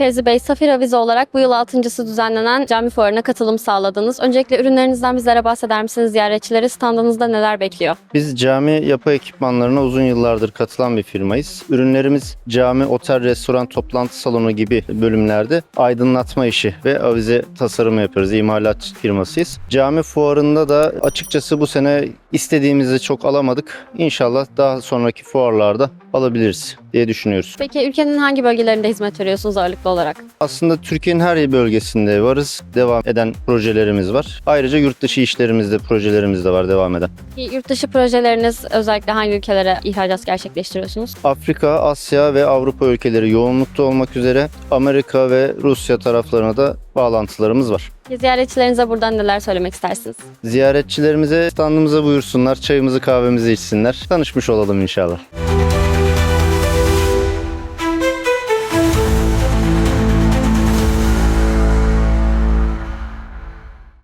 Fevzi Bey, Safir Avize olarak bu yıl altıncısı düzenlenen cami fuarına katılım sağladınız. Öncelikle ürünlerinizden bizlere bahseder misiniz? Ziyaretçileri standınızda neler bekliyor? Biz cami yapı ekipmanlarına uzun yıllardır katılan bir firmayız. Ürünlerimiz cami, otel, restoran, toplantı salonu gibi bölümlerde aydınlatma işi ve avize tasarımı yapıyoruz. İmalat firmasıyız. Cami fuarında da açıkçası bu sene istediğimizi çok alamadık. İnşallah daha sonraki fuarlarda alabiliriz diye düşünüyoruz. Peki ülkenin hangi bölgelerinde hizmet veriyorsunuz ağırlıklı olarak? Aslında Türkiye'nin her bölgesinde varız. Devam eden projelerimiz var. Ayrıca yurt dışı işlerimizde projelerimiz de var devam eden. Peki Yurt dışı projeleriniz özellikle hangi ülkelere ihracat gerçekleştiriyorsunuz? Afrika, Asya ve Avrupa ülkeleri yoğunlukta olmak üzere Amerika ve Rusya taraflarına da bağlantılarımız var. Ziyaretçilerinize buradan neler söylemek istersiniz? Ziyaretçilerimize standımıza buyursunlar, çayımızı kahvemizi içsinler. Tanışmış olalım inşallah.